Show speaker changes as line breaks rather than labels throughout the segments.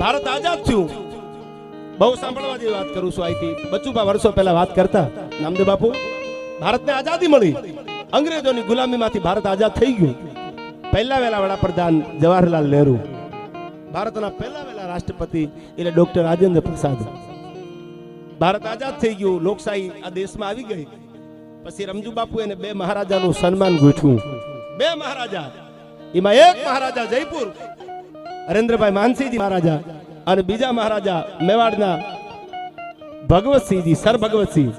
ભારત આઝાદ થયું. બહુ સાંભળવા જેવી વાત કરું છું અહીંથી. બચુભા વર્ષો પહેલા વાત કરતા. નામદેવ બાપુ, ભારતને આઝાદી મળી. અંગ્રેજોની ગુલામીમાંથી ભારત આઝાદ થઈ ગયું. પહેલા વહેલા વડાપ્રધાન જવાહરલાલ નહેરુ. ભારતના પહેલા વહેલા રાષ્ટ્રપતિ એટલે ડોક્ટર રાજેન્દ્ર પ્રસાદ. ભારત આઝાદ થઈ ગયું, લોકશાહી આ દેશમાં આવી ગઈ. પછી રમજુ બાપુ એને બે મહારાજાનું સન્માન ગોઠવ્યું. બે મહારાજા. એમાં એક મહારાજા જયપુર હરેન્દ્રભાઈ માનસિંહજી મહારાજા અને બીજા મહારાજા મેવાડના ભગવતસિંહજી, સર ભગવતસિંહ.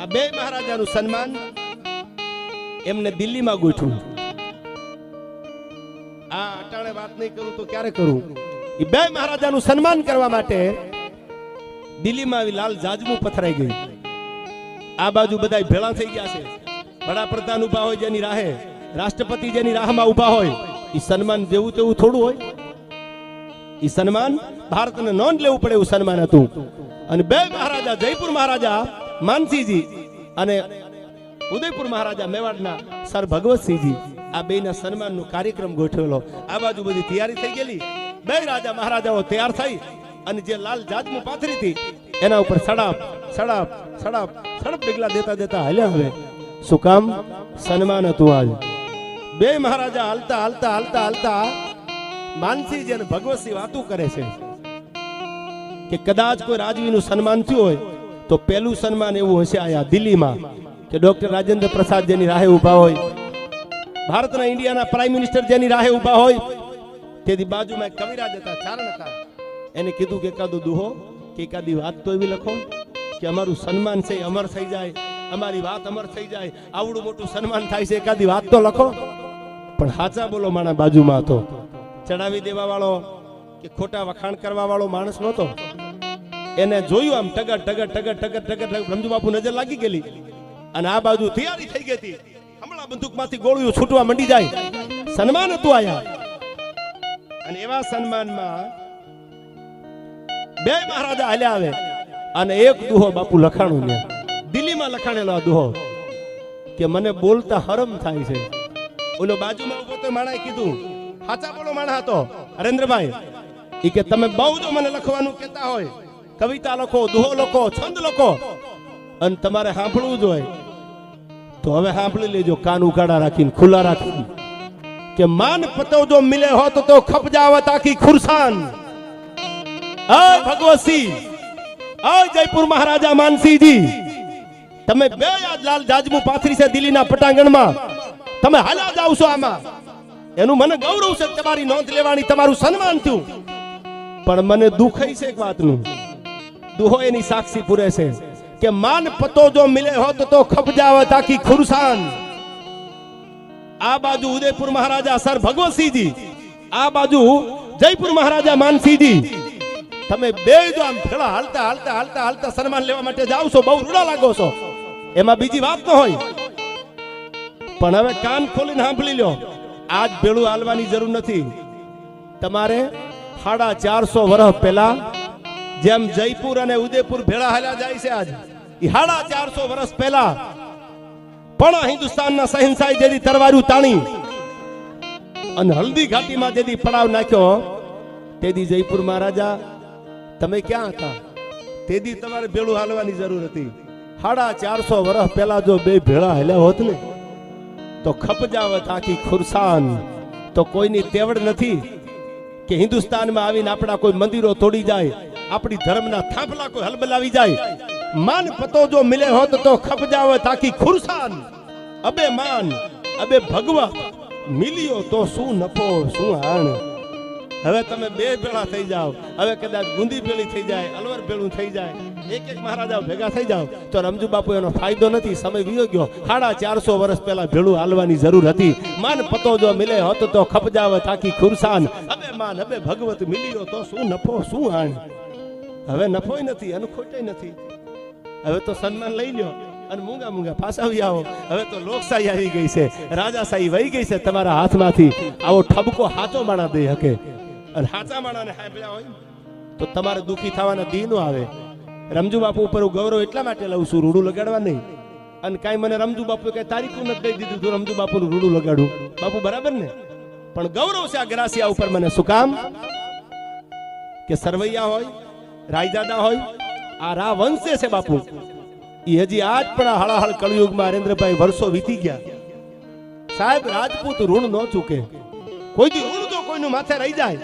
આ બે મહારાજાનું સન્માન એમને દિલ્હીમાં ગોઠવું આ અટાણે વાત નહીં કરું તો ક્યારે કરું? એ બે મહારાજાનું સન્માન કરવા માટે દિલ્હીમાં આવી લાલ જાજમું પથરાઈ ગયું આ બાજુ બધા ભેળા થઈ ગયા છે. વડાપ્રધાન ઊભા હોય જેની રાહે, રાષ્ટ્રપતિ જેની રાહમાં ઊભા હોય, એ સન્માન જેવું તેવું થોડું હોય. સન્માન ભારતને નોંધ લેવું પડે એવું સન્માન હતું. અને બે મહારાજા, જયપુર મહારાજા માનસિંહજી અને ઉદયપુર મહારાજા મેવાડના સર ભગવતસિંહજી આ બેના સન્માનનો કાર્યક્રમ ગોઠવેલો. આ બાજુ બધી તૈયારી થઈ ગયેલી. બે રાજા મહારાજાઓ તૈયાર થઈ અને જે લાલ જાતમું પાથરી હતી, એના ઉપર સડાપ સડાપ સડાપ, સડપ ડગલા દેતા દેતા હાલ્યા હવે. શું કામ? સન્માન હતું આજ. બે મહારાજા હાલતા હાલતા હાલતા હાલતા માનસીજી અને ભગવતસિંહ વાતું કરે છે, કે કદાચ કોઈ રાજવીનું સન્માન થયું હોય, તો પહેલું સન્માન એવું હશે આયા દિલ્હીમાં, કે ડોક્ટર રાજેન્દ્ર પ્રસાદ જેની રાહે ઊભા હોય, ભારતના ઇન્ડિયાના પ્રાઇમ મિનિસ્ટર જેની રાહે ઊભા હોય, તેથી બાજુમાં કવિરાજ હતા, ચારણ હતા. એને કીધું કે, એકાદો દુહો, કે એકાદી વાત તો એવી લખો, કે અમારું સન્માન છે અમર થઈ જાય, અમારી વાત અમર થઈ જાય, આવડું મોટું સન્માન થાય છે, એકાદી વાત તો લખો. પણ હાચા બોલો માણા બાજુમાં હતો. ચડાવી દેવા વાળો કે ખોટા વખાણ કરવા વાળો માણસ નહોતો. એને જોયું આમ ટગર ટગર ટગર ટગર ટગર રમજુ બાપુ નજર લાગી ગયેલી. અને આ બાજુ તૈયારી થઈ ગઈ હતી. હમણાં બંદૂકમાંથી ગોળીઓ છૂટવા મંડી જાય. સન્માન હતું આયા. અને એવા સન્માનમાં બે મહારાજા હાલ્યા આવે. અને એક દુહો બાપુ લખાણું ને દિલ્હીમાં લખાણેલો આ દુહો કે, મને બોલતા હરમ થાય છે. ઓલો બાજુમાં ઊભો તો માણાએ કીધું હાચા બોલો માણા હતો. હરેન્દ્રભાઈ, ઈ કે તમે બહુ જો મને લખવાનું કહેતા હોય. કવિતા લખો, દુહો લખો, છંદ લખો. અને તમારે સાંભળવું જોઈએ તો હવે સાંભળી લેજો, કાન ઉકાળા રાખીને, ખુલ્લા રાખીને. કે માન પતો જો મિલે હોત તો ખપ જાવત આખી ખુરસાન. અ ભગવતસિંહ અ જયપુર મહારાજા માનસિંહજી. તમે બે યાદ લાલ જાજમુ પાથરી છે દિલ્હીના પટાંગણમાં. તમે હાલા જાવ છો આમાં. એનું મને ગૌરવ છે તમારી નોંધ લેવાની, તમારું સન્માન થયું. પણ મને દુઃખ છે એક વાતનું. દુહો એની સાક્ષી પૂરે છે કે માન પતો જો મિલે હોત તો ખપજાવત આખી ખુરસાન. આ બાજુ ઉદયપુર મહારાજા સર ભગવતસિંહજી, આ બાજુ જયપુર મહારાજા માનસિંહજી. તમે બે જો આમ ભેળા હાલતા હાલતા હાલતા હાલતા સન્માન લેવા માટે જાવ છો, બહુ રૂડા લાગો છો. એમાં બીજી વાત ન હોય. પણ હવે કાન ખોલીને સાંભળી લ્યો. આજ ભેળું હાલવાની જરૂર નથી. તમારે સાડા ચારસો વર્ષ પહેલા જેમ જયપુર અને ઉદયપુર ભેળા હાલ્યા જાય છે આજ એ સાડા ચારસો વર્ષ પહેલા પણ હિન્દુસ્તાનના સહિંસાઈ જેથી તરવારું તાણી અને હલ્દી ઘાટીમાં જેથી પડાવ નાખ્યો, તેદી જયપુર મહારાજા, તમે ક્યાં હતા? તેદી તમારે ભેળું હાલવાની જરૂર હતી. સાડા ચારસો વર્ષ પહેલા જો બે ભેળા હાલ્યા હોત ને તો ખપજાવત આખી ખુરસાન. તો કોઈની તેવડ નથી કે હિન્દુસ્તાનમાં આવીને આપણા કોઈ મંદિરો તોડી જાય, આપણી ધર્મના થાંભલા કોઈ હલબલાવી જાય. માન પતો જો મિલે હોત તો ખપજાવત આખી ખુરસાન. અબે માન, અબે ભગવા મિલ્યો તો શું નફો, શું હાણ હવે તમે બે ભેળા થઈ જાઓ. હવે કદાચ ગુંદી ભેળી થઈ જાય, અલવર ભેળું થઈ જાય, એક એક મહારાજા ભેગા થઈ જાઓ, તો રમજુ બાપુ એનો ફાયદો નથી, સમય વિયો ગયો. સાડા ચારસો વર્ષ પહેલા ભેળું હાલવાની જરૂર હતી. માન પતો જો મિલે હોત તો ખપજાવે આખી ખુરસાન. હવે માન હવે ભગવત મિલ્યો તો શું નફો, શું હાણ હવે નફોય નથી અને ખોટે નથી. હવે તો સન્માન લઈ લ્યો અને મૂંગા મૂંગા ફાસાવી આવો. હવે તો લોકશાહી આવી ગઈ છે, રાજાશાહી વહી ગઈ છે તમારા હાથમાંથી. આવો ઠબકો હાચો માણા દઈ શકે અને સાચા માણાને સાંભળ્યા હોય. તો તમારે દુઃખી થવાના દિન આવે. રમજુ બાપુ ઉપર હું ગૌરવ એટલા માટે લઉં છું રૂડું લગાડવા નહીં. અને કાંઈ મને રમજુ બાપુ કે તારીખું નથી દઈ દીધું તું રમજુ બાપુનું રૂડું લગાડું. બાપુ બરાબર ને? પણ ગૌરવ છે આ ગ્રાસિયા ઉપર મને શું કામ? કે સરવૈયા હોય રાયદાદા હોય આ રા વંશે છે બાપુ. એ હજી આજ પણ હળાહળ કળયુગમાં નરેન્દ્રભાઈ વર્ષો વીતી ગયા. સાહેબ રાજપૂત ઋણ ન ચૂકે. કોઈ દી ઋણ જો કોઈનું માથે રહી જાય.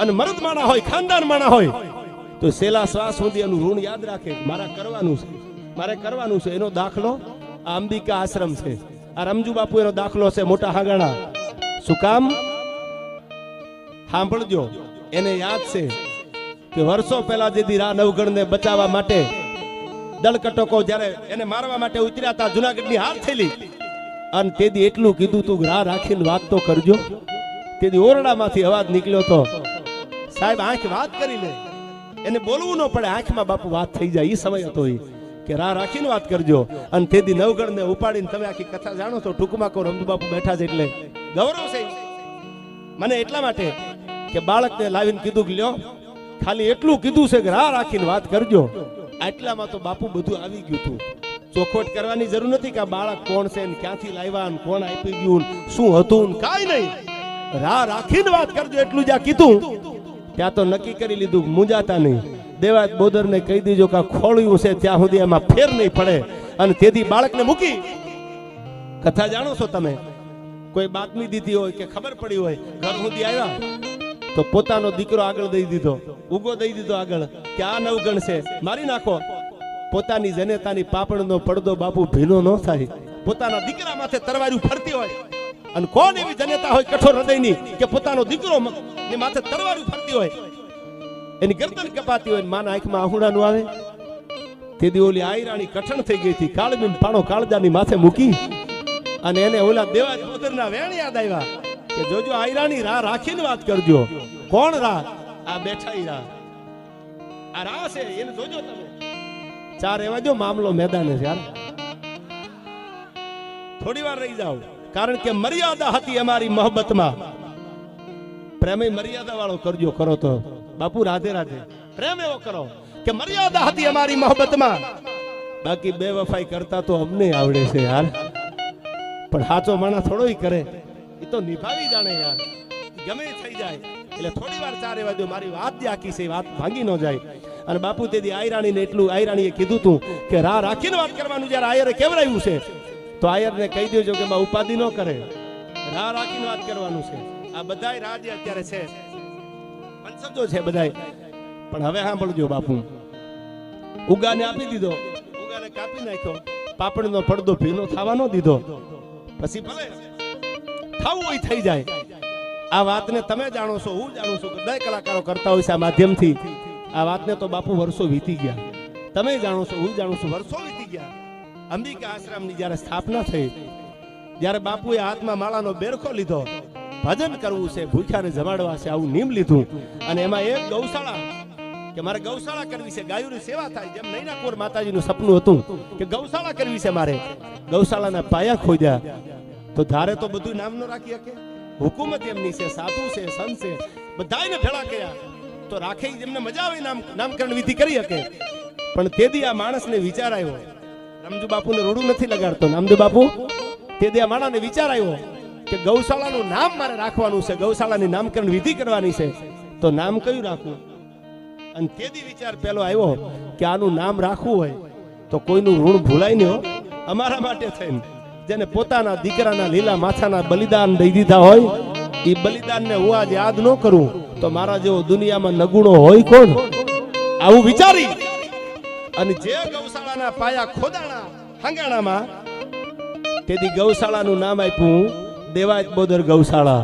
અને મરદ માણા હોય ખાનદાન માણા હોય, તો સેલા શ્વાસ સુધી એનું ઋણ યાદ રાખે. મારા કરવાનું છે. મારે કરવાનું છે. એનો દાખલો આ અંબિકા આશ્રમ છે. આ રમજુ બાપુ એનો દાખલો છે, મોટા હાગાણા. શું કામ? સાંભળજો. એને યાદ છે કે વર્ષો પહેલા જેથી રા નવગણને બચાવવા માટે દળકટકો જ્યારે એને મારવા માટે ઉતર્યા હતા, જુનાગઢની હાથ થયેલી. અને તેથી એટલું કીધું તું રાહ રાખીને વાત તો કરજો. તેથી ઓરડામાંથી અવાજ નીકળ્યો તો સાહેબ, આંખ વાત કરી લે. એને બોલવું ન પડે, આંખમાં બાપુ વાત થઈ જાય. એ સમય હતો એ કે રાહ રાખીને વાત કરજો. અને તેથી નવગણને ઉપાડીને તમે આખી કથા જાણો છો, ટૂંકમાં કહો રમજુ બાપુ બેઠા છે એટલે. ગૌરવ છે મને એટલા માટે કે બાળકને લાવીને કીધું કે લ્યો, ખાલી એટલું કીધું છે કે રાહ રાખીને વાત કરજો. આટલામાં તો બાપુ બધું આવી ગયું હતું. ચોખવટ કરવાની જરૂર નથી કે આ બાળક કોણ છે ને ક્યાંથી લાવ્યા કોણ આપી ગયું શું હતું કાંઈ નહીં. રાહ રાખીને વાત કરજો, એટલું જ આ કીધું. ત્યાં તો નક્કી કરી લીધું મુંજાતા નહીં. દેવાજ બોદરને કહી દીજો કે ખોળ્યું છે, ત્યાં સુધી એમાં ફેર નહીં પડે. અને તેથી બાળકને મૂકી. કથા જાણો છો તમે? કોઈ બાતમી દીધી હોય કે ખબર પડી હોય, ઘર સુધી આવ્યા, તો પોતાનો દીકરો આગળ દઈ દીધો ઉગો દઈ દીધો આગળ, કે આ નવગણ છે, મારી નાખો. પોતાની જનેતાની પાપણનો પડદો બાપુ ભીનો ન થાય. પોતાના દીકરા માથે તરવાર્યું ફરતી હોય. અને કોણ એવી જનતા હોય કઠોર હૃદયની કે પોતાનો દીકરો માથે તરવાર્યું ફરતી હોય? એની ગરદન કપાતી હોય માના આંખમાં આહુડાનું આવે? તેથી ઓલી આયરાણી કઠણ થઈ ગઈ હતી, કાળબીન પાણો કાળજાની માથે મૂકી અને એને ઓલા દેવાજ બોદરના વેણ યાદ આવ્યા કે, જોજો, આયરાણી રાહ રાખીને વાત કરજો. કોણ રાહ આ બેઠા રાહ આ રાહ છે, એને જોજો તમે. ચાર એવા જો મામલો મેદાને છે યાર થોડી વાર રહી જાઓ. કારણ કે મર્યાદા હતી અમારી મોહબ્બતમાં. પ્રેમે મર્યાદા વાળો કરજો, કરો તો. બાપુ, રાધે રાધે. પ્રેમ એવો કરો કે મર્યાદા હતી અમારી મોહબ્બતમાં. બાકી બે વફાઈ કરતા તો અમને આવડે છે યાર. પણ સાચો માણસ થોડો કરે. એ તો નિભાવી જાણે યાર. ગમે થઈ જાય. એટલે થોડી વાર ચારે વાગ્યો મારી વાત જે આખી છે વાત ભાંગી ન જાય. અને બાપુ તેથી આયરાણીને એટલું આયરાણીએ કીધું તું કે રાહ રાખીને વાત કરવાનું જ્યારે આયરે કેવરાયું છે. તો આયરને કહી દેજો કે માં ઉપાધિ ન કરે. રાહ રાખીને વાત કરવાનું છે. આ બધાય રાહ જે અત્યારે છે. પંચજો છે બધાય. પણ હવે સાંભળજો બાપુ. ઉગાને આપી દીધો. ઉગાને કાપી નાખ્યો. પાપડનો પડદો ભીનો થવા ન દીધો. પછી ભલે. થવું હોય થઈ જાય. આ વાતને તમે જાણો છો, હું જાણું છું દરેક કલાકારો કરતા હોય છે આ માધ્યમથી. આ વાતને તો બાપુ વર્ષો વીતી ગયા. તમે જાણો છો, હું જાણું છું, વર્ષો વીતી ગયા. અંબિકા આશ્રમની જ્યારે સ્થાપના થઈ જ્યારે બાપુએ હાથમાં માળાનો બેરખો લીધો. ભજન કરવું છે, ભૂખ્યાને જમાડવા છે, આવું નિયમ લીધું. અને એમાં એક ગૌશાળા, કે મારે ગૌશાળા કરવી છે, ગાયોની સેવા થાય, જેમ નૈનાકોર માતાજીનું સપનું હતું, કે ગૌશાળા કરવી છે મારે. ગૌશાળાના પાયા ખોદ્યા. તો ધારે તો બધું નામ ન રાખી શકે. હુકુમત એમની છે, સાધુ છે, સંત છે બધાને ભેળા કર્યા. તો રાખે જેમને મજા આવે, નામ નામકરણ વિધિ કરી શકે. પણ તેથી આ માણસને વિચાર આવ્યો રમજુ બાપુને રૂડું નથી લગાડતો નામદેવ બાપુ તે આ માણસને વિચાર આવ્યો કે ગૌશાળાનું નામ મારે રાખવાનું છે, ગૌશાળાની નામકરણ વિધિ કરવાની છે. તો નામ કયું રાખવું? અને તેથી વિચાર પેલો આવ્યો કે આનું નામ રાખવું હોય તો કોઈનું ઋણ ભૂલાય નહીં અમારા માટે થઈને જેને પોતાના દીકરાના લીલા માથાના બલિદાન દઈ દીધા હોય એ બલિદાનને હું આજ યાદ ન કરું. તો મારા જેવો દુનિયામાં નગુણો હોય કોણ? આવું વિચારી અને જે ગૌશાળાના પાયા ખોદાણા હંગાણામાં, તેથી ગૌશાળાનું નામ આપ્યું દેવાજ બોદર ગૌશાળા.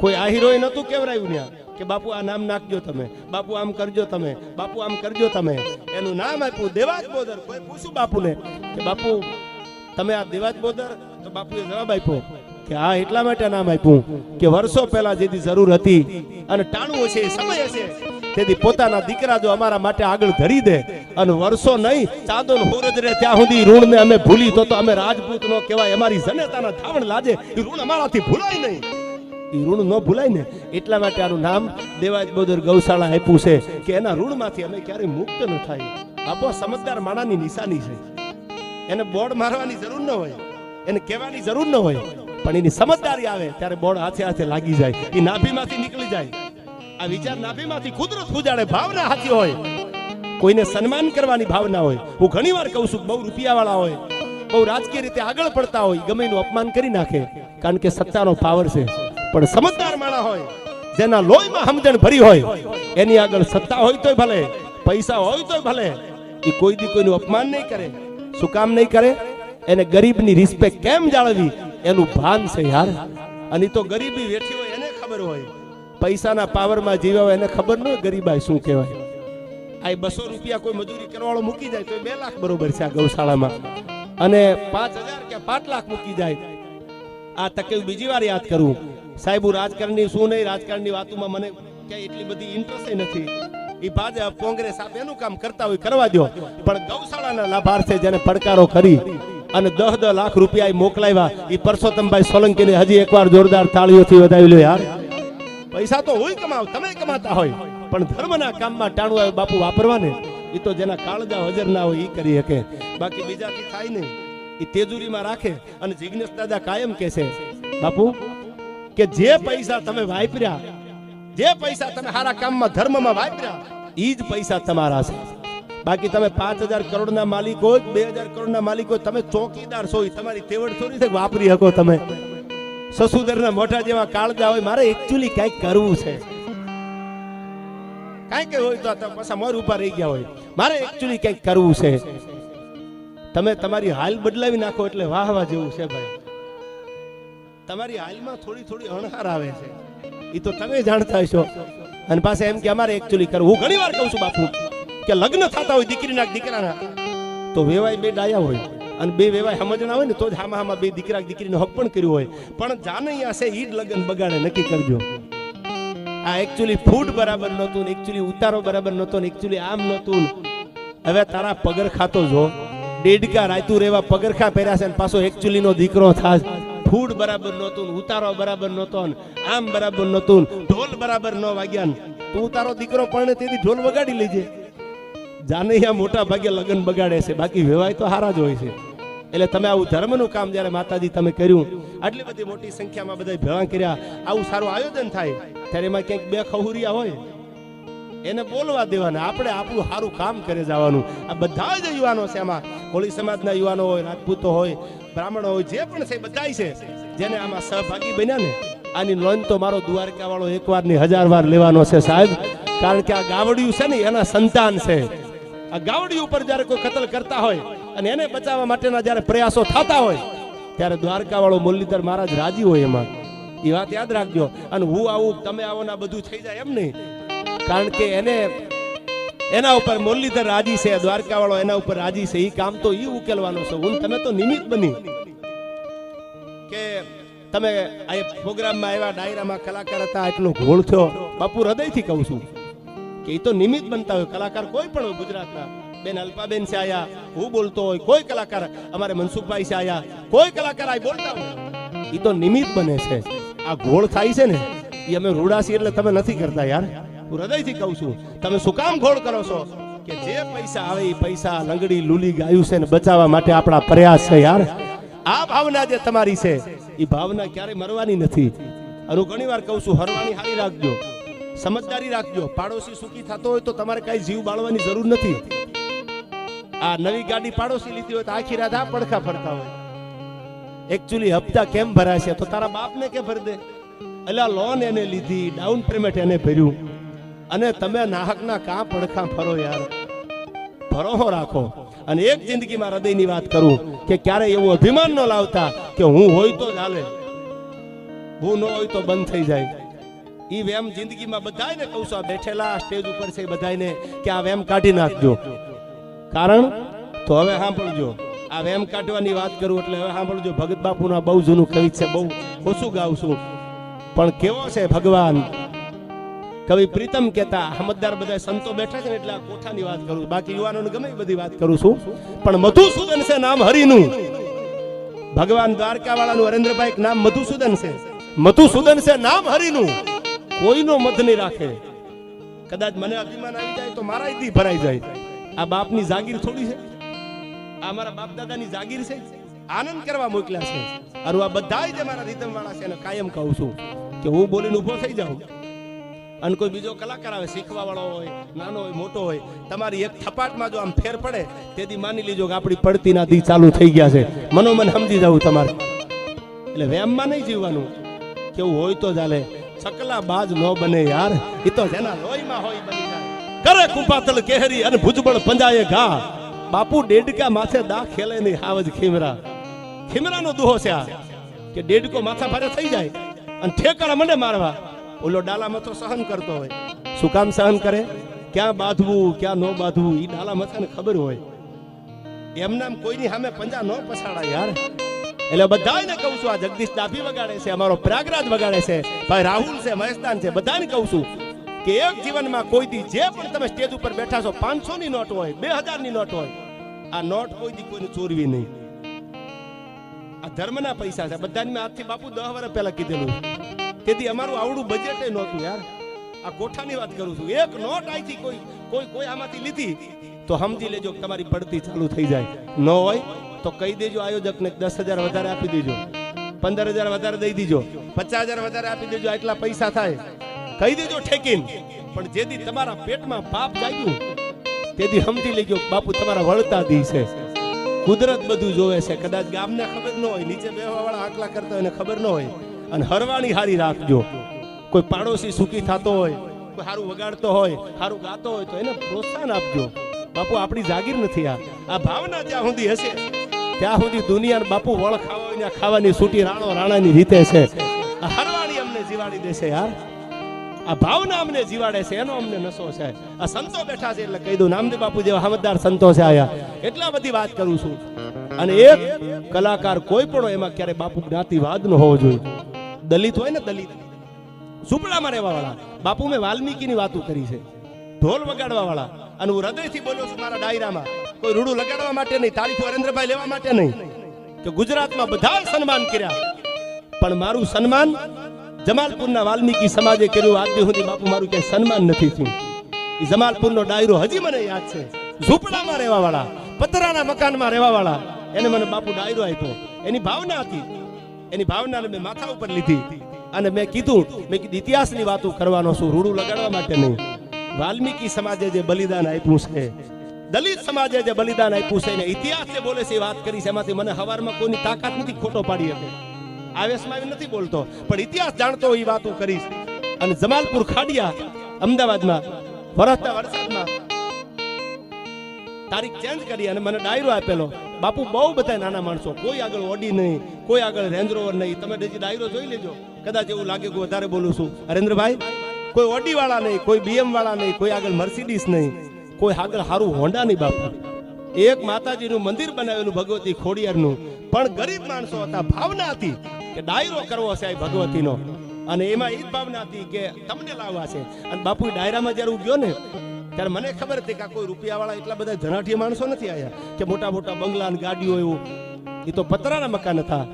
કોઈ આહિરોય નતું કેવરાયું ત્યાં કે બાપુ આ નામ નાખજો તમે, બાપુ આમ કરજો તમે, બાપુ આમ કરજો તમે. એનું નામ આપ્યું દેવાજ બોદર. કોઈ પૂછ્યું બાપુને કે બાપુ, તમે આ દેવાજ બોદર? તો બાપુએ જવાબ આપ્યો કે આ એટલા માટે નામ આપ્યું કે વર્ષો પહેલા જેથી જરૂર હતી અને ટાણું હશે, સમય હશે તેથી પોતાના દીકરા જો અમારા માટે આગળ ધરી દે અને વર્ષો નહીં ચાંદો હોરજ રે ત્યાં સુધી ઋણને અમે ભૂલી, તો અમે રાજપૂત નો કહેવાય. અમારી જનેતાના ધાવણ લાજે. ઋણ અમારાથી ભૂલાય નહીં. ઋણ ન ભૂલાય ને. એટલા માટે આનું નામ દેવાજ બોદર ગૌશાળા આપ્યું છે કે એના ઋણમાંથી અમે ક્યારેય મુક્ત ન થાય. આપો સમજદાર માણાની નિશાની છે. એને બોર્ડ મારવાની જરૂર ન હોય. એને કહેવાની જરૂર ન હોય. પણ એની સમજદારી આવે, ત્યારે બોર્ડ હાથે હાથે લાગી જાય. એ નાભીમાંથી નીકળી જાય. આ વિચાર નાભીમાંથી કુદરત ઉજાડે ભાવના હાથી હોય. કોઈને સન્માન કરવાની ભાવના હોય. હું ઘણી વાર કહું છું બહુ રૂપિયાવાળા હોય. બહુ રાજકીય રીતે આગળ પડતા હોય. ગમે એનું અપમાન કરી નાખે. કારણ કે સત્તાનો પાવર છે. પણ સમજદાર માણા હોય. જેના લોહીમાં સમજણ ભરી હોય, એની આગળ સત્તા હોય તોય ભલે, પૈસા હોય તોય ભલે. એ કોઈ દી કોઈનું અપમાન નહીં કરે. શું કામ નહીં કરે? એને ગરીબની રિસ્પેક્ટ કેમ જાળવી એનું ભાન છે યાર. અને તો ગરીબી વેઠી હોય, એને ખબર હોય. પૈસાના પાવરમાં જીવ્યા હોય એને ખબર ન ગરીબાઈ શું કહેવાય. આ બસો રૂપિયા કોઈ મજૂરી કરવાળો મૂકી જાય તો બે લાખ બરોબર છે આ ગૌશાળામાં. અને પાંચ હજાર કે પાંચ લાખ મૂકી જાય. આ તકે બીજી વાર યાદ કરું. સાહેબ, હું રાજકારણની શું નહીં, રાજકારણની વાતોમાં મને ક્યાંય એટલી બધી ઇન્ટરેસ્ટ નથી. એ ભાજપ, કોંગ્રેસ આપ એનું કામ કરતા હોય કરવા દો પણ ગૌશાળાના લાભાર્થે જેને પડકારો કરી અને દહ દહ લાખ રૂપિયા મોકલાવ્યા એ પરસોત્તમભાઈ સોલંકીને હજી એકવાર જોરદાર તાળીઓથી વધાવી લો યાર. પૈસા તો હોય કમાવ, તમે કમાતા હોય. પણ ધર્મના કામમાં ટાણું આવે, બાપુ વાપરવાને એ તો જેના કાળજા હજર ના હોય એ કરી શકે. બાકી બીજાથી થાય નહીં. એ તેજુરીમાં રાખે અને જિજ્ઞેશ દાદા કાયમ કે છે, બાપુ, કે જે પૈસા તમે વાપર્યા, જે પૈસા તમે સારા કામમાં, ધર્મમાં વાપર્યા એ જ પૈસા તમારા છે. બાકી તમે પાંચ હજાર કરોડના માલિક બે હજાર કરોડના માલિક તમે ચોકીદાર છો તમારી તેવડ થોડી વાપરી શકો તમે. સસુદરના મોઢા જેવા કાળજા હોય, મારે એકચ્યુઅલી કંઈક કરવું છે. કાંઈ કઈ હોય તો પાછા મોર ઉપર રહી ગયા હોય. મારે એકચ્યુઅલી કંઈક કરવું છે. તમે તમારી હાલ બદલાવી નાખો એટલે વાહ વાહ જેવું છે ભાઈ. તમારી હાલમાં થોડી થોડી અણહાર આવે છે. એ તો તમે જાણતા હશો. અને પાસે એમ કે અમારે એકચ્યુઅલી કરવું. હું ઘણી વાર કહું છું બાપુ, કે લગ્ન થતા હોય દીકરીના દીકરાના, તો વેવાય બે ડાયા હોય. અને બે વેવાય સમજણા હોય ને તો જ હામાં હામાં બે દીકરા દીકરીનો હક પણ કર્યું હોય. પણ જાનૈયા છે ઈ જ લગ્ન બગાડે, નક્કી કરજો. આ એકચ્યુઅલી ફૂડ બરાબર નહોતું ને એકચ્યુઅલી ઉતારો બરાબર નહોતો ને એકચ્યુઅલી આમ નહોતું હવે તારા પગરખા તો જો. ડેડકા રાયતું રેવા પગરખા પહેર્યા છે ને પાછો એકચ્યુઅલી નો દીકરો થાય ફૂડ બરાબર નહોતું ઉતારો બરાબર નહોતો આમ બરાબર નહોતું ઢોલ બરાબર ન વાગ્યા તું તારો દીકરો પણ તેથી ઢોલ વગાડી લેજે. જાનૈયા મોટા ભાગે લગ્ન બગાડે છે, બાકી વેવાય તો હારા જ હોય છે. એટલે તમે આવું ધર્મનું કામ જ્યારે માતાજી તમે કર્યું, આટલી બધી મોટી સંખ્યામાં બધા ભેળા કર્યા, આવું સારું આયોજન થાય, ત્યારે એમાં ક્યાંક બે ખહુરિયા હોય. એને બોલવા દેવાના, આપણે આપણું સારું કામ કરે જવાનું. આ બધા જ યુવાનો છે આમાં. કોળી સમાજના યુવાનો હોય, રાજપૂતો હોય, બ્રાહ્મણો હોય, જે પણ છે બધાય છે, જેને આમાં સહભાગી બન્યા ને, આની નોંધ તો મારો દ્વારકા વાળો એક વારની હજાર વાર લેવાનો છે સાહેબ. કારણ કે આ ગાવડિયું છે ને, એના સંતાન છે. આ ગાવડી ઉપર જ્યારે કોઈ કતલ કરતા હોય અને એને બચાવવા માટેના જ્યારે પ્રયાસો થતા હોય, ત્યારે દ્વારકા વાળો મુરલીધર મહારાજ રાજી હોય એમાં. એ વાત યાદ રાખજો. અને હું આવું, તમે આવો ને બધું થઈ જાય એમ નહીં. કારણ કે એને, એના ઉપર મુરલીધર રાજી છે દ્વારકા વાળો એના ઉપર રાજી છે. એ કામ તો એ ઉકેલવાનું છે. હું, તમે તો નિમિત્ત બની. કે તમે આ પ્રોગ્રામમાં આવ્યા, ડાયરામાં કલાકાર હતા એટલો ઘોળ થયો. બાપુ હૃદયથી કહું છું કે એ તો નિમિત્ત બનતા હોય. કલાકાર કોઈ પણ હોય ગુજરાતના. બેન અલ્પાબેન છે આયા. હું બોલતો હોય, કોઈ કલાકાર અમારે મનસુખભાઈ છે આયા. કોઈ કલાકાર આ બોલતા હોય. એ તો નિમિત્ત બને છે. આ ઘોળ થાય છે ને એ અમે રૂડાસી એટલે તમે નથી કરતા યાર. હું હૃદયથી કહું છું, તમે શું કામ ઘોળ કરો છો? કે જે પૈસા આવે એ પૈસા લંગડી લૂલી ગાયું છે ને, બચાવવા માટે આપણા પ્રયાસ છે યાર. આ ભાવના જે તમારી છે એ ભાવના ક્યારેય મરવાની નથી. અને હું ઘણી વાર કહું છું, હરવાની હારી રાખજો. સમજદારી રાખજો. પાડોશી સુખી થતો હોય તો તમારે કઈ જીવ બાળવાની જરૂર નથી. આ નવી ગાડી પાડોશી લીધી હોય તો આખી રાત આ પડખા ફરતા હોય. એકચ્યુઅલી હપ્તા કેમ ભરાશે? તો તારા બાપને કે ભરી દે? એટલે લોન એને લીધી ડાઉન પેમેન્ટ એને ભર્યું. અને તમે નાહકના કા પડખા ફરો યાર? ભરોહો રાખો. અને એક જિંદગીમાં હૃદયની વાત કરું કે ક્યારે એવું અભિમાન ન લાવતા કે હું હોય તો ચાલે હું ન હોય તો બંધ થઈ જાય. એ વેમ જિંદગીમાં બધાને કહું છું, આ બેઠેલા સ્ટેજ ઉપર છે બધાને કે આ વેમ કાઢી નાખજો. કારણ, તો હવે સાંભળજો. આ વેમ કાઢવાની વાત કરું એટલે હવે સાંભળજો, ભગત બાપુના બહુ જૂનું કવિ છે, બહુ ઓછું ગાઉં છું. પણ કેવો છે ભગવાન? કવિ પ્રીતમ કહેતા હમદદાર બધા સંતો બેઠા છે ને એટલે આ કોઠાની વાત કરું બાકી યુવાનોને ગમે બધી વાત કરું છું. પણ મધુસૂદન છે નામ હરિનું. ભગવાન દ્વારકા વાળાનું હરેન્દ્રભાઈ નામ મધુસૂદન છે. મધુસૂદન છે નામ હરિનું. કોઈનો મત નહીં રાખે. કદાચ મને અભિમાન આવી જાય તો મારા દી ભરાઈ જાય. આ બાપની જાગીર થોડી છે. આ મારા બાપ દાદાની જાગીર છે. આનંદ કરવા મોકલ્યા છે. અને આ બધા જે મારા રીતમ વાળા છે કાયમ કહું છું કે હું બોલીને ઊભો થઈ જાઉં. અને કોઈ બીજો કલાકાર આવે શીખવા વાળો હોય, નાનો હોય, મોટો હોય, તમારી એક થપાટમાં જો આમ ફેર પડે, તેથી માની લીજો કે આપણી પડતીના દી ચાલુ થઈ ગયા છે. મનોમન સમજી જવું તમારે. એટલે વેમમાં નહીં જીવવાનું. કેવું હોય તો ચાલે. છકલા બાજ ન બને યાર. એ તો જેના લોહીમાં હોય બની કરે કુંપાતળ કેહરી અને ભુજબળ પંજાએ ઘા. બાપુ ડેડકા માથે દા ખેલે નહીં હાવજ ખીમરા. ખીમરાનો દુહો છે આ, કે ડેડકો માથા ભારે થઈ જાય અને ઠેકાણા મને મારવા. ઓલો ડાલા મથો સહન કરતો હોય. શું કામ સહન કરે? ક્યાં બાંધવું, ક્યાં ન બાંધવું એ ડાલા માથાને ખબર હોય. એમનામ કોઈની સામે પંજા ન પસાડાય યાર. એટલે બધાને કહું છું, આ જગદીશ ડાભી વગાડે છે, અમારો પ્રયાગરાજ વગાડે છે, ભાઈ રાહુલ છે મહેસ્તાન છે, બધાને કહું છું કે એક જીવનમાં કોઈ દી જે પણ તમે સ્ટેજ ઉપર બેઠા છો પાંચસો ની નોટ હોય બે હજારની નોટ હોય, આ નોટ કોઈ દી કોઈને ચોરવી નહીં. આ ધર્મના પૈસા છે. બધાની મેં આજથી બાપુ દસ વર્ષ પહેલા કીધેલું. તેથી અમારું આવડું બજેટ નહોતું યાર. આ કોઠાની વાત કરું છું. એક નોટ આઈથી કોઈ કોઈ કોઈ આમાંથી લીધી, તો સમજી લેજો તમારી પડતી ચાલુ થઈ જાય. ન હોય, તો કહી દેજો આયોજકને દસ હજાર વધારે આપી દેજો. પંદર હજાર વધારે દઈ દીજો. પચાસ હજાર વધારે આપી દેજો. આટલા પૈસા થાય. કહી દેજો ઠેકીન. પણ જેથી તમારા પેટમાં પાપ જાગ્યું, તેથી સમજી લેજો બાપુ તમારા વળતા દી છે. કુદરત બધું જોવે છે. કદાચ ગામને ખબર ન હોય, નીચે બેહવા વાળા આકલા કરતા એને ખબર ન હોય. અને હરવાણી હારી રાખજો. કોઈ પાડોશી સુખી થતો હોય, કોઈ સારું વગાડતો હોય સારું ગાતો હોય, તો એને પ્રોત્સાહન આપજો. બાપુ, આપણી જાગીર નથી આ. આ ભાવના જ્યાં સુધી હશે, ત્યાં સુધી દુનિયા બાપુ વળ ખાવા ખાવાની સૂટી રાણો રાણાની રીતે છે. હરવાણી અમને જીવાડી દેશે યાર. આ ભાવના અમને જીવાડે છે, એનો અમને નશો છે. આ સંતો બેઠા છે એટલે કહી દઉં, નામદેવ બાપુ જેવા સમજદાર સંતો છે આયા. એટલા બધી વાત કરું છું. અને એક કલાકાર કોઈ પણ એમાં ક્યારે બાપુ જ્ઞાતિવાદ નો હોવો જોઈએ. દલિત હોય ને દલિત. સુપડામાં રહેવા વાળા બાપુ મેં વાલ્મીકીની વાતો કરી છે. ઢોલ વગાડવા વાળા અને હું હૃદયથી બોલ્યો છું મારા ડાયરામાં. કોઈ રૂડું લગાડવા માટે નહીં તારીખ હરેન્દ્રભાઈ લેવા માટે નહીં. કે ગુજરાતમાં બધા સન્માન કર્યા. પણ મારું સન્માન જમાલપુરના વાલ્મીકી સમાજે કર્યું, આજ સુધી બાપુ મારું ક્યાંય સન્માન નથી થયું. એ જમાલપુરનો ડાયરો હજી મને યાદ છે. ઝૂંપડામાં રહેવા વાળા પતરાના મકાનમાં રહેવા વાળા એને મને બાપુ ડાયરો આપ્યો. એની ભાવના હતી. એની ભાવનાને મેં માથા ઉપર લીધી. અને મેં કીધું મેં કીધું, ઇતિહાસની વાતો કરવાનો છું, રૂડું લગાડવા માટે નહીં. વાલ્મીકી સમાજે જે બલિદાન આપ્યું છે, દલિત સમાજે જે બલિદાન આપ્યું છે ને ઇતિહાસ જે બોલે છે વાત કરી છે, એમાંથી મને હવારમાં કોઈની તાકાત નથી, ખોટો પાડી શકે. આવેશમાં એમ નથી બોલતો. પણ ઇતિહાસ જાણતો એ વાતો કરીશ. અને જમાલપુર ખાડિયા, અમદાવાદમાં, વરસતા વરસાદમાં તારીખ ચેન્જ કરી અને મને ડાયરો આપેલો. બાપુ, બહુ બધા નાના માણસો. કોઈ આગળ ઓડી નહીં, કોઈ આગળ રેન્જ રોવર નહીં. તમે જે ડાયરો જોઈ લેજો. કદાચ એવું લાગે કે વધારે બોલું છું. હરેન્દ્રભાઈ, કોઈ ઓડી વાળા નહીં, કોઈ બીએમ વાળા નહીં, કોઈ આગળ મર્સિડીસ નહીં. કોઈ આગળ સારું હોન્ડા નહીં, બાપુ. એક માતાજીનું મંદિર બનાવેલું ભગવતી ખોડિયારનું. પણ ગરીબ માણસો હતા, ભાવના હતી કે ડાયરો કરવો છે આ ભગવતીનો. અને એમાં એ જ ભાવના હતી કે તમને લાવવા છે. અને બાપુ ડાયરામાં જ્યારે હું ને, ત્યારે મને ખબર હતી કે કોઈ રૂપિયાવાળા એટલા બધા ધનાઢ્ય માણસો નથી આવ્યા કે મોટા મોટા બંગલા અને ગાડીઓ એવું. એ તો પતરાના મકાન હતા.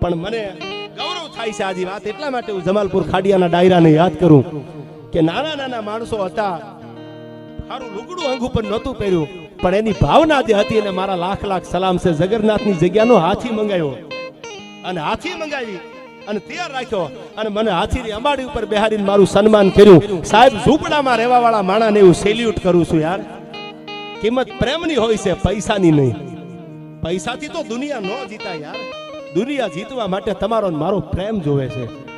પણ મને ગૌરવ થાય છે આજે વાત. એટલા માટે હું જમાલપુર ખાડિયાના ડાયરાને યાદ કરું કે નાના નાના માણસો હતા. સારું લુગડું અંગ ઉપર નહોતું પહેર્યું. પણ એની ભાવના જે હતી એને મારા લાખ લાખ સલામ છે. જગન્નાથની જગ્યાનો હાથી મંગાવ્યો અને હાથી મંગાવી અને તૈયાર રાખ્યો. અને મને હાથીની અંબાડી ઉપર બેહારીને મારું સન્માન કર્યું. સાહેબ, ઝૂંપડામાં રહેવા વાળા માણાને એવું સેલ્યુટ કરું છું યાર. કિંમત પ્રેમની હોય છે, પૈસાની નહીં. પૈસાથી તો દુનિયા ન જીતા યાર. દુનિયા જીતવા માટે તમારો મારો પ્રેમ જોવે છે.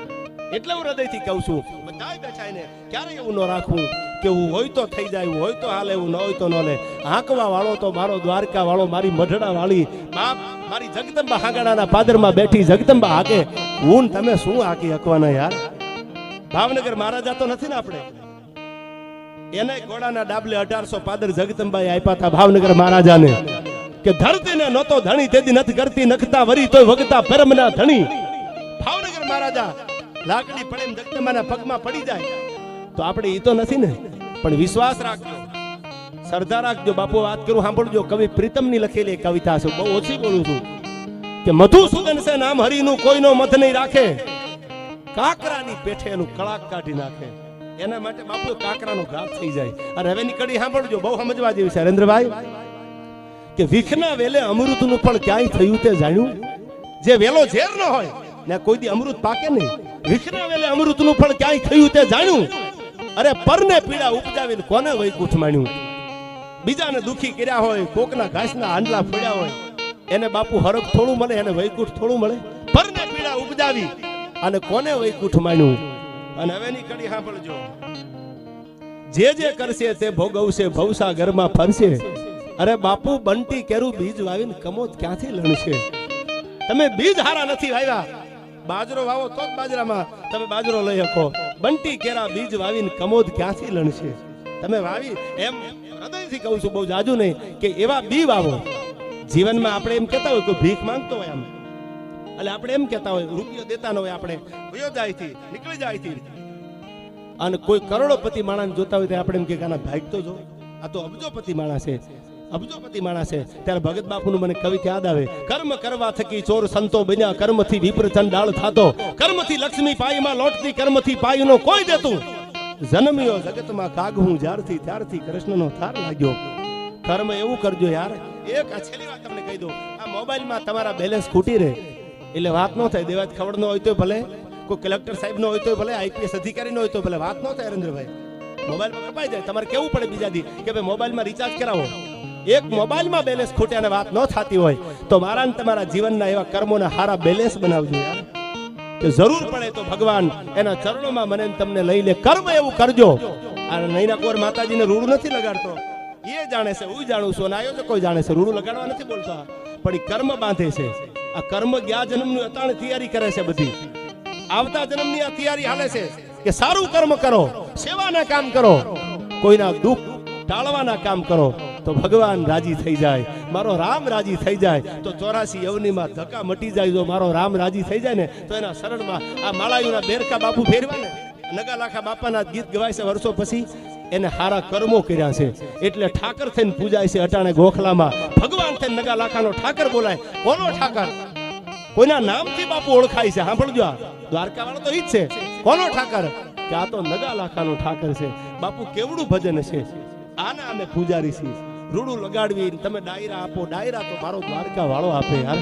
એટલે હું હૃદયથી કહું છું, બધાય બેઠા ક્યારે એવું ન રાખવું કે હું હોય તો થઈ જાય હોય તો હાલે, હું ન હોય તો ન લે હાંકવા વાળો તો મારો દ્વારકા વાળો મારી મઢડા વાળી બાપ, મારી જગદંબા હાંગણાના પાદરમાં બેઠી જગદંબા હાકે. હું તમે શું હાકી હકવાના યાર? ભાવનગર મહારાજા તો નથી ને આપણે? એને ઘોડાના ડાબલે અઢારસો પાદર જગદંબાએ આપ્યા હતા ભાવનગર મહારાજાને. કે ધરતીને નહોતો ધણી તેથી નથી કરતી, નખતા વરી તોય વગતા પરમના ધણી. ભાવનગર મહારાજા લાકડી પડે એમ પગમાં પડી જાય. તો આપણે એ તો નથી ને. પણ વિશ્વાસ રાખજો. શ્રદ્ધા રાખજો. બાપુ વાત કરું, સાંભળજો. કવિ પ્રીતમની લખેલી કવિતા છે. બહુ ઓછી બોલું છું. કે મધુસૂદન છે નામ હરિનું કોઈનો મત નહીં રાખે. કાકરાની પેઠે એનું કળાક કાઢી નાખે. એના માટે બાપુ કાકરાનો ઘાત થઈ જાય. અને હવેની કડી સાંભળજો. બહુ સમજવા જેવી છે. હરેન્દ્રભાઈ, કે વિખના વેલે અમૃતનું પણ ક્યાંય થયું તે જાણ્યું? જે વેલો ઝેર ન હોય, ને કોઈ દી અમૃત પાકે નહીં. વિખના વેલે અમૃતનું પણ ક્યાંય થયું તે જાણ્યું? અરે પરને પીડા ઉપજાવીને કોને વૈકુંઠ માણ્યું? બીજાને દુખી કર્યા હોય, કોકના ઘાસના હાંડલા ફોડ્યા હોય, એને બાપુ હરખ થોડું મળે, એને વૈકુંઠ થોડું મળે? પરને પીડા ઉપજાવી અને કોને વૈકુંઠ માણ્યું? અને હવેની કડી સાંભળજો. જે જે કરશે તે ભોગવશે ભવસા ઘરમાં ફરશે. અરે બાપુ, બંટી કેરું બીજ વાવીને કમોદ ક્યાંથી લણશે? તમે બીજ હારા નથી વાવ્યા. બાજરો વાવો તો બાજરામાં તમે બાજરો લઈ શકો. બંટી કેરા બીજ વાવીને કમોદ ક્યાંથી લણશે? તમે વાવી, એમ હૃદયથી કહું છું, બહુ જાજુ નહીં કે એવા બી વાવો. જીવનમાં આપણે એમ કહેતા હોય કોઈ ભીખ માંગતો હોય આમ. એટલે આપણે એમ કહેતા હોય, રૂપિયો દેતા ન હોય આપણે. વયો જાય થી, નીકળી જાય થી. અને કોઈ કરોડોપતિ માણસ જોતા હોય તો આપણે એમ કે આના ભાગ જો, આ તો અબજોપતિ માણસ છે. અબજોપતિ માણસ છે. ત્યારે ભગત બાપુનું મને કવિતા યાદ આવે. કર્મ કરવા થકી ચોર સંતો બન્યા. કર્મથી વિપ્ર ચંડાળ થાતો. કર્મથી લક્ષ્મી પાઈમાં લોટતી, કર્મથી પાઈનો કોઈ દેતું જન્મ્યો જગતમાં કાગ હું જ્યારથી ત્યારથી કૃષ્ણનો થાર લાગ્યો. કર્મ એવું કરજો યાર. એક છેલ્લી વાત તમને કહી દઉં. આ મોબાઈલમાં તમારા બેલેન્સ ખૂટી રહે. એટલે વાત ન થાય. દેવાત ખબર ન હોય તો ભલે. કોઈ કલેક્ટર સાહેબ નો હોય તો ભલે. આઈપીએસ અધિકારી નો હોય તો ભલે. વાત ન થાય નરેન્દ્રભાઈ મોબાઈલમાં કપાઈ જાય. તમારે કેવું પડે બીજા દી? કે ભાઈ મોબાઈલમાં રિચાર્જ કરાવો. એક મોબાઈલમાં બેલેન્સ ખૂટે અને વાત ન થતી હોય, તો મારા તમારા જીવનના એવા કર્મોના હારા બેલેન્સ બનાવજો જરૂર પડે તો ભગવાન એના ચરણોમાં મને તમને લઈ લે. કર્મ એવું કરજો. અને નૈના કુંવર માતાજીને રૂડું નથી લગાડતો. એ જાણે છે, હું જાણું છું અને આયોજકો જાણે છે, રૂડું લગાડવા નથી બોલતા. પણ એ કર્મ બાંધે છે. આ કર્મ ગયા જન્મની અતાણ તૈયારી કરે છે બધી. આવતા જન્મની આ તૈયારી હાલે છે કે સારું કર્મ કરો, સેવાના કામ કરો, કોઈના દુઃખ ટાળવાના કામ કરો. તો ભગવાન રાજી થઈ જાય. મારો રામ રાજી થઈ જાય. તો ચોરાસી અવનીમાં ધક્કા મટી જાય. જો મારો રામ રાજી થઈ જાય ને, તો એના શરણમાં આ માળાયુના બેરકા બાપુ ફેરવા ને. નગા લાખા બાપાના ગીત ગવાય છે વર્ષો પછી. એને હારા કર્મો કર્યા છે. એટલે ઠાકર થઈને પૂજાય છે અટાણે ગોખલામાં. ભગવાન થઈને નગા લાખાનો ઠાકર બોલાય. કોનો ઠાકર? કોઈના નામથી બાપુ ઓળખાય છે? સાંભળજો આ. દ્વારકા વાળો તો ઈ જ છે. કોનો ઠાકર? કે આ તો નગા લાખાનો ઠાકર છે. બાપુ કેવડું ભજન છે? આના અમે પૂજારી છીએ. રૂડું લગાડવી, તમે ડાયરા આપો, ડાયરા તો મારો દ્વારકા વાળો આપે યાર.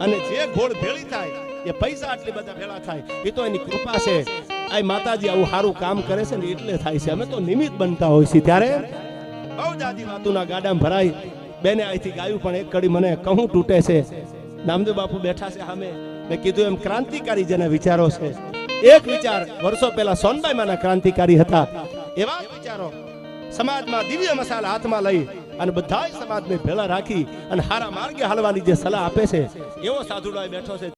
અને જે ઘોડ ભેળી થાય, એ પૈસા આટલી બધા ભેળા થાય, એ તો એની કૃપા છે. આ માતાજી આવું સારું કામ કરે છે ને એટલે થાય છે. અમે તો નિમિત્ત બનતા હોય છે ત્યારે. બહુ જાજી વાતુના ગાડામાં ભરાય. બેને અહીંથી ગાયું, પણ એક કડી મને કહું તૂટે છે. નામદેવ બાપુ બેઠા છે સામે. મેં કીધું એમ, ક્રાંતિકારી જેના વિચારો છે. એક વિચાર, વર્ષો પહેલા સોનબાઈ માના ક્રાંતિકારી હતા. એવા જ વિચારો સમાજમાં દિવ્ય મસાલા હાથમાં લઈ અને બધા સમાજને ભેળા રાખી અને હારા માર્ગે હાલવાની જે સલાહ આપે છે, એવો સાધુડો બેઠો છે.